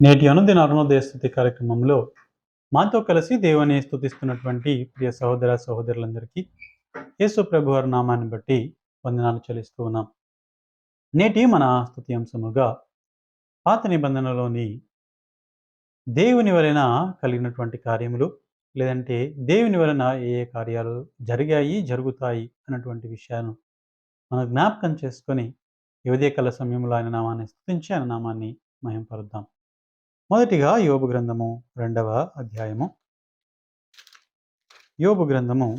నేటి అనుదిన అరుణోదయ స్థుతి కార్యక్రమంలో మాతో కలిసి దేవుని స్థుతిస్తున్నటువంటి ప్రియ సహోదర సహోదరులందరికీ యేసు ప్రభు వారి నామాన్ని బట్టి వందనాలు చెల్లిస్తూ ఉన్నాం. నేటి మన స్థుతి అంశముగా పాత నిబంధనలోని దేవుని వలన కలిగినటువంటి కార్యములు లేదంటే దేవుని వలన ఏ ఏ కార్యాలు జరిగాయి జరుగుతాయి అన్నటువంటి విషయాలను మనం జ్ఞాపకం చేసుకొని యువదే కళ సమయంలో ఆయన నామాన్ని స్థుతించి ఆయన నామాన్ని మహింపరుద్దాం. మొదటిగా యోబు గ్రంథము రెండవ అధ్యాయము. యోబు గ్రంథము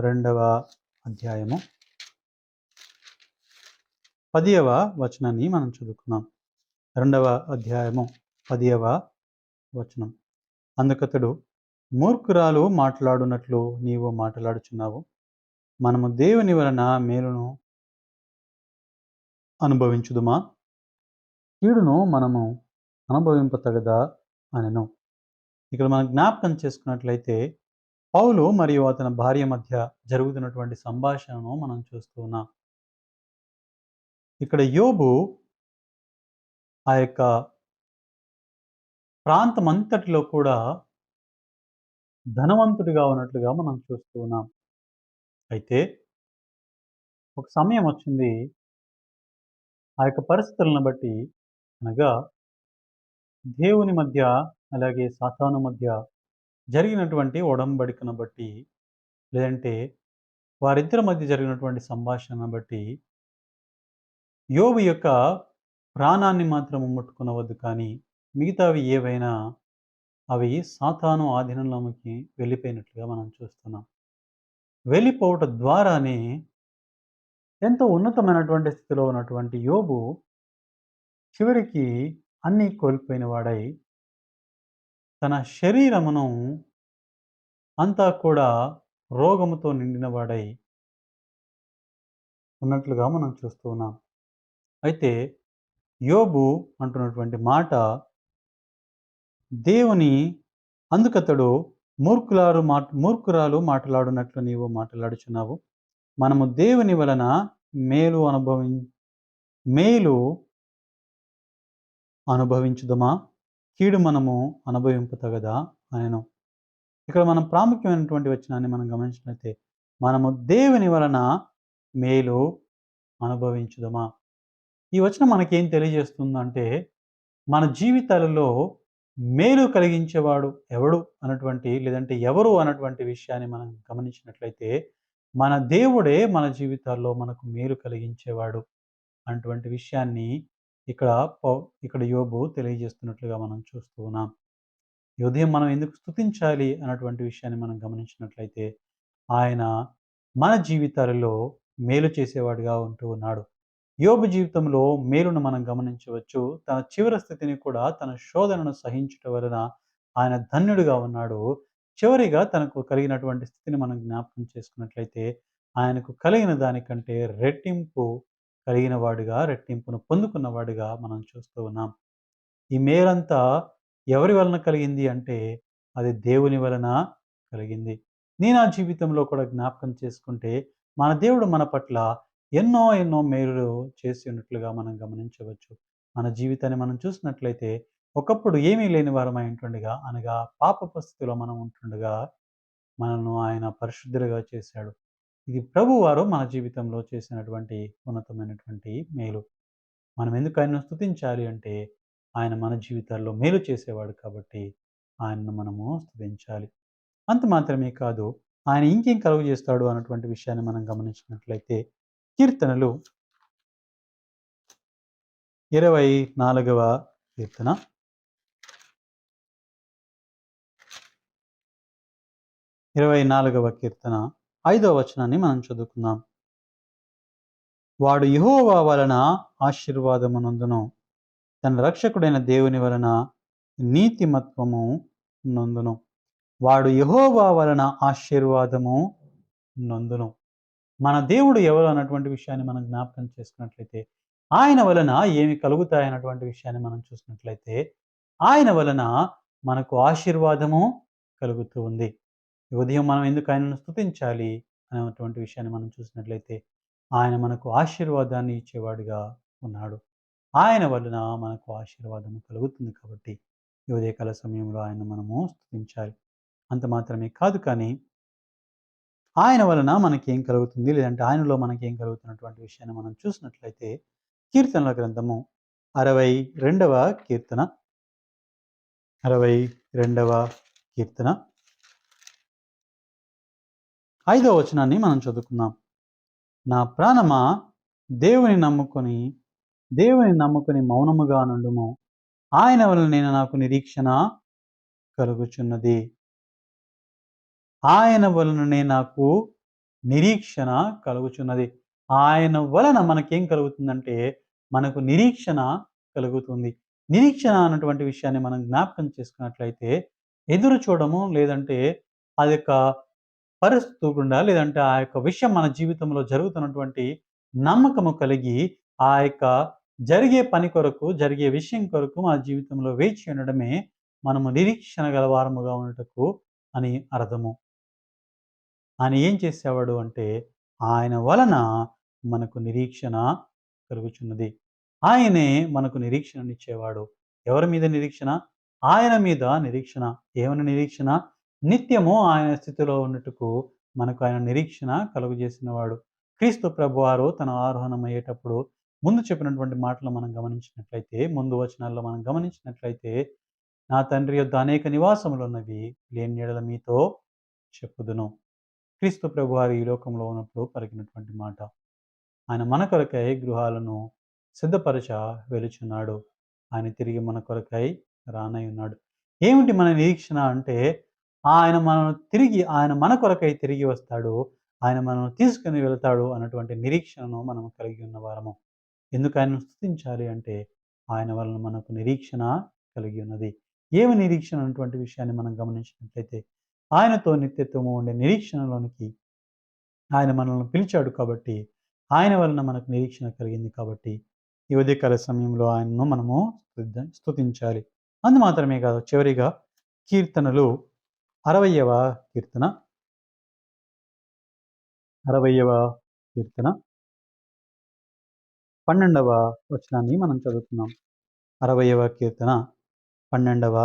రెండవ అధ్యాయము. పదియవ వచనాన్ని మనం చదువుకున్నాం రెండవ అధ్యాయము పదియవ వచనం. అందుకతడు మూర్ఖురాలు మాట్లాడునట్లు నీవు మాట్లాడుచున్నావు. మనము దేవుని వలన మేలును అనుభవించుదుమా? కీడును మనము అనుభవింపతగదా అనెను. ఇక్కడ మనం జ్ఞాపకం చేసుకున్నట్లయితే పౌలు మరియు అతని భార్య మధ్య జరుగుతున్నటువంటి సంభాషణను మనం చూస్తూ ఉన్నాం. ఇక్కడ యోబు ఆ యొక్క ప్రాంతమంతటిలో కూడా ధనవంతుడిగా ఉన్నట్లుగా మనం చూస్తూ ఉన్నాం. అయితే ఒక సమయం వచ్చింది. ఆ యొక్క పరిస్థితులను బట్టి అనగా దేవుని మధ్య అలాగే సాతాను మధ్య జరిగినటువంటి ఒడంబడికను బట్టి లేదంటే వారిద్దరి మధ్య జరిగినటువంటి సంభాషణను బట్టి యోబు యొక్క ప్రాణాన్ని మాత్రం ముట్టుకునవద్దు. కానీ మిగతావి ఏవైనా అవి సాతాను ఆధీనంలోకి వెళ్ళిపోయినట్లుగా మనం చూస్తున్నాం. వెళ్ళిపోవటం ద్వారానే ఎంతో ఉన్నతమైనటువంటి స్థితిలో ఉన్నటువంటి యోబు చివరికి అన్నీ కోల్పోయిన వాడై తన శరీరమును అంతా కూడా రోగముతో నిండిన వాడై ఉన్నట్లుగా మనం చూస్తూ ఉన్నాం. అయితే యోబు అంటున్నటువంటి మాట దేవుని అందుకతడు మూర్ఖులారు మాట మూర్ఖురాలు మాట్లాడునట్లు నీవు మాట్లాడుచున్నావు. మనము దేవుని వలన మేలు అనుభవి మేలు అనుభవించుదమా? కీడు మనము అనుభవింపతగదా? అనెను. ఇక్కడ మనం ప్రాముఖ్యమైనటువంటి వచనాన్ని మనం గమనించినట్లయితే మనము దేవుని వలన మేలు అనుభవించుదమా? ఈ వచనం మనకేం తెలియజేస్తుందంటే మన జీవితాలలో మేలు కలిగించేవాడు ఎవడు అన్నటువంటి లేదంటే ఎవరు అన్నటువంటి విషయాన్ని మనం గమనించినట్లయితే మన దేవుడే మన జీవితాల్లో మనకు మేలు కలిగించేవాడు అన్నటువంటి విషయాన్ని ఇక్కడ ఇక్కడ యోబు తెలియజేస్తున్నట్లుగా మనం చూస్తూ ఉన్నాం. ఈ ఉదయం మనం ఎందుకు స్థుతించాలి అన్నటువంటి విషయాన్ని మనం గమనించినట్లయితే ఆయన మన జీవితాలలో మేలు చేసేవాడిగా ఉంటూ ఉన్నాడు. యోబు జీవితంలో మేలును మనం గమనించవచ్చు. తన చివరి స్థితిని కూడా తన శోధనను సహించుట వలన ఆయన ధన్యుడిగా ఉన్నాడు. చివరిగా తనకు కలిగినటువంటి స్థితిని మనం జ్ఞాపకం చేసుకున్నట్లయితే ఆయనకు కలిగిన దానికంటే రెట్టింపు కలిగిన వాడిగా రెట్టింపును పొందుకున్నవాడిగా మనం చూస్తూ ఉన్నాం. ఈ మేలంతా ఎవరి వలన కలిగింది అంటే అది దేవుని వలన కలిగింది. నేను నా జీవితంలో కూడా జ్ఞాపకం చేసుకుంటే మన దేవుడు మన పట్ల ఎన్నో ఎన్నో మేలు చేసి ఉన్నట్లుగా మనం గమనించవచ్చు. మన జీవితాన్ని మనం చూసినట్లయితే ఒకప్పుడు ఏమీ లేని వారమై ఉంటుండగా అనగా పాప పరిస్థితిలో మనం ఉంటుండగా మనను ఆయన పరిశుద్ధులుగా చేశాడు. ఇది ప్రభువారు మన జీవితంలో చేసినటువంటి ఉన్నతమైనటువంటి మేలు. మనం ఎందుకు ఆయనను స్థుతించాలి అంటే ఆయన మన జీవితాల్లో మేలు చేసేవాడు కాబట్టి ఆయనను మనము స్థుతించాలి అంత మాత్రమే కాదు ఆయన ఇంకేం కలుగు చేస్తాడు అన్నటువంటి విషయాన్ని మనం గమనించినట్లయితే కీర్తనలు ఇరవై నాలుగవ కీర్తన. ఇరవై నాలుగవ కీర్తన. ఐదవ వచనాన్ని మనం చదువుకుందాం. వాడు యహోవా వలన ఆశీర్వాదమునందును తన రక్షకుడైన దేవుని వలన నీతిమత్వము నందును. వాడు యహోవా వలన ఆశీర్వాదము నందును. మన దేవుడు ఎవరు అన్నటువంటి విషయాన్ని మనం జ్ఞాపకం చేసుకున్నట్లయితే ఆయన వలన ఏమి కలుగుతాయన్నటువంటి విషయాన్ని మనం చూసినట్లయితే ఆయన వలన మనకు ఆశీర్వాదము కలుగుతూ ఉంది. ఉదయం మనం ఎందుకు ఆయనను స్థుతించాలి అనేటువంటి విషయాన్ని మనం చూసినట్లయితే ఆయన మనకు ఆశీర్వాదాన్ని ఇచ్చేవాడుగా ఉన్నాడు. ఆయన వలన మనకు ఆశీర్వాదం కలుగుతుంది కాబట్టి ఈ ఉదయకాల సమయంలో ఆయన మనము స్థుతించాలి అంత మాత్రమే కాదు కానీ ఆయన వలన మనకి ఏం కలుగుతుంది? లేదంటే ఆయనలో మనకి ఏం కలుగుతున్నటువంటి విషయాన్ని మనం చూసినట్లయితే కీర్తనల గ్రంథము అరవై రెండవ కీర్తన. అరవై రెండవ కీర్తన. ఐదవ వచనాన్ని మనం చదువుకుందాం. నా ప్రాణమా దేవుని నమ్ముకొని దేవుని నమ్ముకొని మౌనముగా నుండుము. ఆయన వలన నేను నాకు నిరీక్షణ కలుగుచున్నది. ఆయన వలననే నాకు నిరీక్షణ కలుగుచున్నది. ఆయన వలన మనకేం కలుగుతుందంటే మనకు నిరీక్షణ కలుగుతుంది. నిరీక్షణ అన్నటువంటి విషయాన్ని మనం జ్ఞాపకం చేసుకున్నట్లయితే ఎదురు చూడము లేదంటే అది యొక్క పరిస్థితి గుండా లేదంటే ఆ యొక్క విషయం మన జీవితంలో జరుగుతున్నటువంటి నమ్మకము కలిగి ఆ యొక్క జరిగే పని కొరకు జరిగే విషయం కొరకు మన జీవితంలో వేచి ఉండడమే మనము నిరీక్షణ గల వారముగా ఉండటకు అని అర్థము. ఆయన ఏం చేసేవాడు అంటే ఆయన వలన మనకు నిరీక్షణ కలుగుచున్నది. ఆయనే మనకు నిరీక్షణనిచ్చేవాడు. ఎవరి మీద నిరీక్షణ? ఆయన మీద నిరీక్షణ. ఏమైనా నిరీక్షణ? నిత్యము ఆయన స్థితిలో ఉన్నట్టుకు మనకు ఆయన నిరీక్షణ కలుగజేసిన వాడు క్రీస్తు ప్రభువారు తన ఆరోహణమయ్యేటప్పుడు ముందు చెప్పినటువంటి మాటలు మనం గమనించినట్లయితే ముందు వచనాల్లో మనం గమనించినట్లయితే నా తండ్రి యొద్ అనేక నివాసములు ఉన్నవి లేని ఎడల మీతో చెప్పుదును. క్రీస్తు ప్రభువారు ఈ లోకంలో ఉన్నప్పుడు పలికినటువంటి మాట ఆయన మన కొరకై గృహాలను సిద్ధపరచ వెలుచున్నాడు. ఆయన తిరిగి మన కొరకై రానై ఉన్నాడు. ఏమిటి మన నిరీక్షణ అంటే ఆయన మనం తిరిగి ఆయన మన కొరకై తిరిగి వస్తాడు ఆయన మనం తీసుకుని వెళ్తాడు అన్నటువంటి నిరీక్షణను మనం కలిగి ఉన్న వారము. ఎందుకు ఆయనను స్థుతించాలి అంటే ఆయన వలన మనకు నిరీక్షణ కలిగి ఉన్నది. ఏమి నిరీక్షణ అన్నటువంటి విషయాన్ని మనం గమనించినట్లయితే ఆయనతో నిత్యత్వము ఉండే నిరీక్షణలోనికి ఆయన మనల్ని పిలిచాడు కాబట్టి ఆయన వలన మనకు నిరీక్షణ కలిగింది కాబట్టి ఈ ఉదయకాల సమయంలో ఆయనను మనము స్థుతించాలి అందు మాత్రమే కాదు చివరిగా కీర్తనలు అరవయవ కీర్తన. అరవయవ కీర్తన. పన్నెండవ వచనాన్ని మనం చదువుతున్నాం అరవయవ కీర్తన పన్నెండవ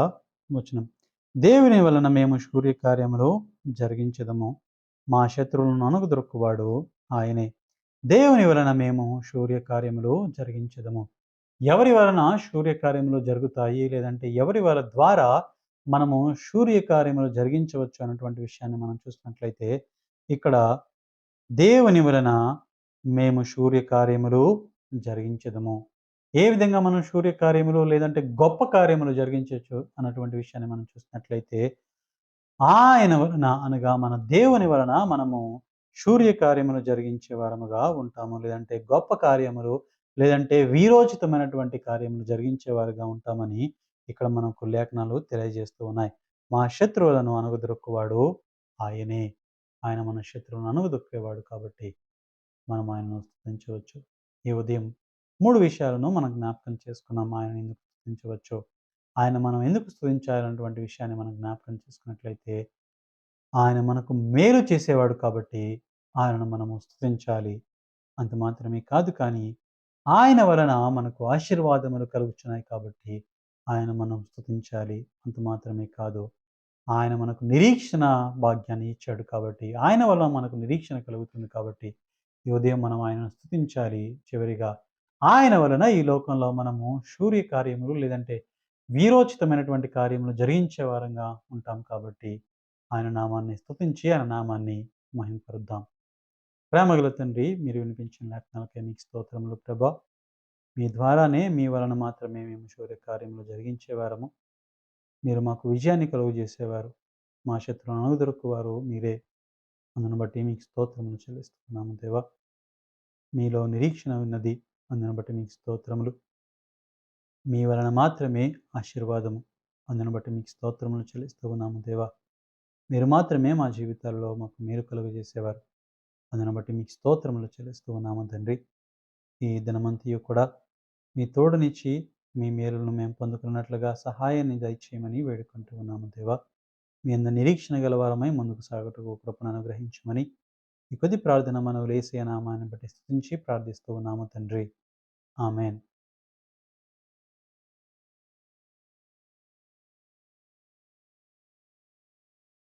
వచనం. దేవుని వలన మేము సూర్యకార్యములు జరిగించదము. మా శత్రువులను అనుగుదొరుకువాడు ఆయనే. దేవుని వలన మేము సూర్యకార్యములు జరిగించదము. ఎవరి వలన సూర్యకార్యములు జరుగుతాయి? లేదంటే ఎవరి వల ద్వారా మనము సూర్య కార్యములు జరిగించవచ్చు అన్నటువంటి విషయాన్ని మనం చూసినట్లయితే ఇక్కడ దేవుని వలన మేము సూర్య కార్యములు జరిగించదము. ఏ విధంగా మనం సూర్య కార్యములు లేదంటే గొప్ప కార్యములు జరిగించవచ్చు అన్నటువంటి విషయాన్ని మనం చూసినట్లయితే ఆయన వలన అనగా మన దేవుని వలన మనము సూర్య కార్యములు జరిగించే వారముగా ఉంటాము. లేదంటే గొప్ప కార్యములు లేదంటే వీరోచితమైనటువంటి కార్యములు జరిగించేవారుగా ఉంటామని ఇక్కడ మనకు లేఖనాలు తెలియజేస్తూ ఉన్నాయి. మా శత్రువులను అనుగుదొక్కువాడు ఆయనే. ఆయన మన శత్రువులను అనుగుదొక్కేవాడు కాబట్టి మనం ఆయనను స్థుతించవచ్చు. ఈ ఉదయం మూడు విషయాలను మనం జ్ఞాపకం చేసుకున్నాం. ఆయన ఎందుకు స్థుతించవచ్చు ఆయన మనం ఎందుకు స్థుతించాలన్నటువంటి విషయాన్ని మనం జ్ఞాపకం చేసుకున్నట్లయితే ఆయన మనకు మేలు చేసేవాడు కాబట్టి ఆయనను మనము స్థుతించాలి అంత మాత్రమే కాదు కానీ ఆయన వలన మనకు ఆశీర్వాదములు కలుగుతున్నాయి కాబట్టి ఆయన మనం స్థుతించాలి అంత మాత్రమే కాదు. ఆయన మనకు నిరీక్షణ భాగ్యాన్ని ఇచ్చాడు కాబట్టి ఆయన వల్ల మనకు నిరీక్షణ కలుగుతుంది కాబట్టి ఈ ఉదయం మనం ఆయనను స్థుతించాలి చివరిగా. ఆయన వలన ఈ లోకంలో మనము సూర్య కార్యములు లేదంటే వీరోచితమైనటువంటి కార్యములు జరిగించే వారంగా ఉంటాం కాబట్టి ఆయన నామాన్ని స్థుతించి ఆయన నామాన్ని మహింపరుద్దాం. ప్రేమగల తండ్రి మీరు వినిపించిన లేఖనాలకే మీకు స్తోత్రములు ప్రభా. మీ ద్వారానే మీ వలన మాత్రమే మేము శౌర్య కార్యములు జరిగించేవారము. మీరు మాకు విజయాన్ని కలుగు చేసేవారు. మా శత్రువులను అనుదొరుకువారు మీరే. అందును బట్టి మీకు స్తోత్రములు చెల్లిస్తున్నాము దేవా. మీలో నిరీక్షణ ఉన్నది. అందును బట్టి మీకు స్తోత్రములు. మీ వలన మాత్రమే ఆశీర్వాదము. అందును బట్టి మీకు స్తోత్రములు చెల్లిస్తూ ఉన్నాము దేవా. మీరు మాత్రమే మా జీవితాల్లో మాకు మేలు కలుగజేసేవారు అందును బట్టి మీకు స్తోత్రములు చెల్లిస్తూ ఉన్నాము తండ్రి. ఈ దినమంతియు కూడా మీ తోడునిచ్చి మీ మేలును మేము పొందుకున్నట్లుగా సహాయాన్ని దయచేయమని వేడుకుంటూ ఉన్నాము దేవా. మీ అంద నిరీక్షణ గలవారమై ముందుకు సాగుటకు కృపను అనుగ్రహించమని ఈ కొద్ది ప్రార్థన మనం లేసే నామాన్ని బట్టి స్థుతించి ప్రార్థిస్తూ ఉన్నాము తండ్రి. ఆమెన్.